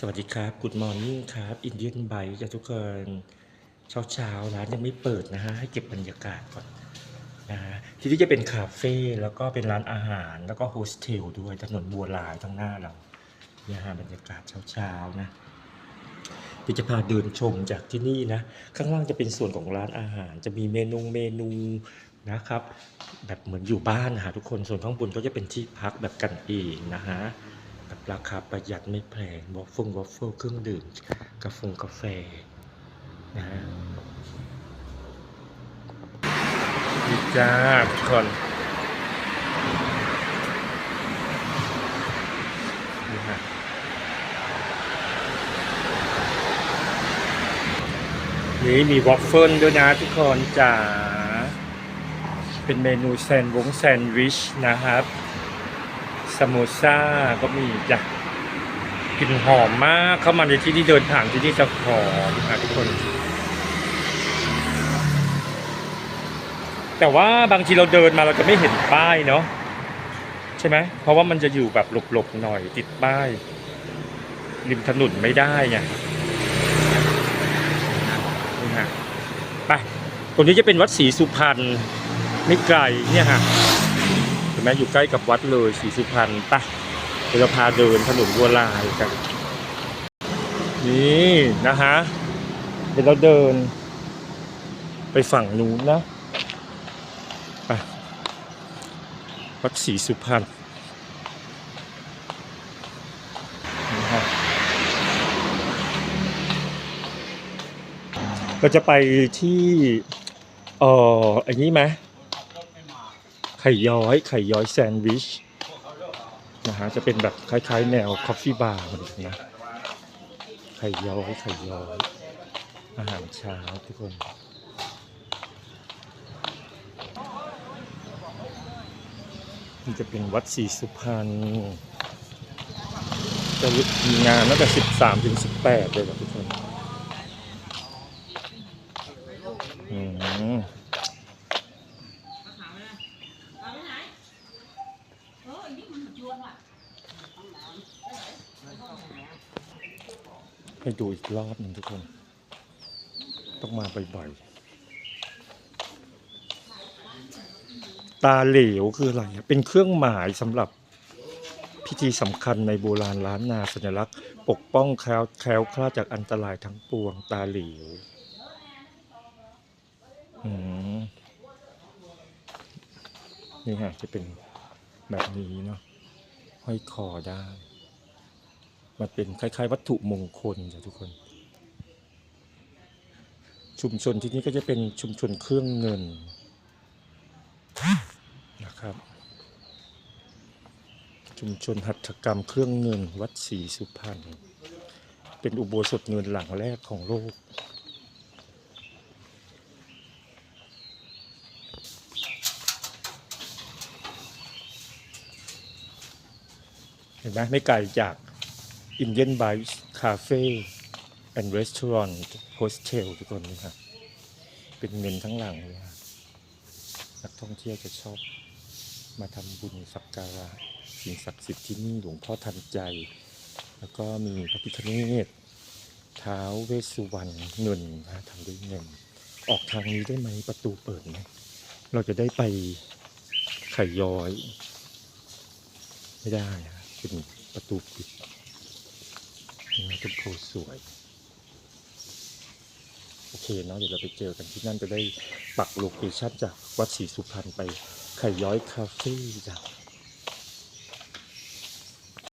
สวัสดีครับ Good Morning ครับ Indian Bike จะทุกคนเช้าเช้าร้านยังไม่เปิดนะฮะให้เก็บบรรยากาศก่อนนะฮะที่นี่จะเป็นคาเฟ่แล้วก็เป็นร้านอาหาร แล้วก็โฮสเทลด้วยถนนบัวลายทั้งหน้าเราเนี่ยฮะบรรยากาศเช้าเช้านะเดี๋ยวจะพาเดินชมจากที่นี่นะ ข้างล่างจะเป็นส่วนของร้านอาหาร จะมีเมนูเมนูนะครับ แบบเหมือนอยู่บ้านนะฮะทุกคนส่วนข้างบนก็จะเป็นที่พักแบบกันเองนะฮะ กับราคาประหยัดไม่แพงวอฟเฟิลวอฟเฟิลเครื่องดื่มกาแฟกาแฟนะฮะดีจ้าทุกคนนี่ฮะนี่มีวอฟเฟิลด้วยนะทุกคนจ๋าเป็นเมนูแซนด์วงแซนด์วิชนะครับ สโมซ่าก็มีจ้ะกลิ่นหอมมากเข้ามาในที่ที่เดินผ่านที่นี่จะหอมนะทุกคน แต่ว่าบางทีเราเดินมาเราจะไม่เห็นป้ายเนาะใช่ไหมเพราะว่ามันจะอยู่แบบหลบๆหน่อยติดป้าย ริมถนนไม่ได้ไงนี่ฮะไปตรงนี้จะเป็นวัดศรีสุพรรณไม่ไกลเนี่ยฮะ เห็นไหมอยู่ใกล้กับวัดเลยศรีสุพรรณปะเดี๋ยวเราพาเดินถนนบัวลายกัน นี่นะฮะเดี๋ยวเราเดิน ไปฝั่งนู้นนะไปวัดศรีสุพรรณเราจะไปที่เอ่ออันนี้ไหม ข่ย้อยไข่ย้อยแซนด์วิชนะฮะจะเป็นแบบคล้ายๆ แนวคอฟฟี่บาร์เหมือนกันนะไข่ย้อยไข่ย้อยอาหารเช้าทุกคนนี่จะเป็นวัดศรีสุพรรณจะมีงานตั้งแต่13ถึง18เลยครับทุกคน อืม ให้ดูอีกรอบหนึ่งทุกคน ต้องมาบ่อยๆ ตาเหลวคืออะไร เป็นเครื่องหมายสำหรับพิธีสำคัญในโบราณล้านนาสัญลักษณ์ ปกป้องแคล้วแคล้วคลาดจากอันตรายทั้งปวงตาเหลวนี่ฮะจะเป็นแบบนี้เนาะห้อยคอได้ มันเป็นคล้าย ๆ วัตถุมงคลจ้ะทุกคน ชุมชนที่นี่ก็จะเป็นชุมชนเครื่องเงินนะครับ ชุมชนหัตถกรรมเครื่องเงินวัดศรีสุพรรณเป็นอุโบสถเงินหลังแรกของโลกเห็นไหมไม่ไกลจาก Indian Bites Cafe and Restaurant Hostel ทุกคนนะครับเป็นเงินทั้งหลังเลยครับนักท่องเที่ยวจะชอบมาทำบุญสักการะสิ่งศักดิ์สิทธิ์ที่นี่หลวงพ่อทันใจ แล้วก็มีพระพิฆเนศท้าวเวสสุวรรณเงินนะทำด้วยเงิน ออกทางนี้ได้ไหมประตูเปิดไหมเราจะได้ไปไข่ย้อย ไม่ได้เป็นประตูปิด นี่ต้นโพสวย โอเคเนาะเดี๋ยวเราไปเจอกันที่นั่นจะได้ปักโลเคชั่นจากวัดศรีสุพรรณไปไข่ย้อยคาเฟ่จ้ะ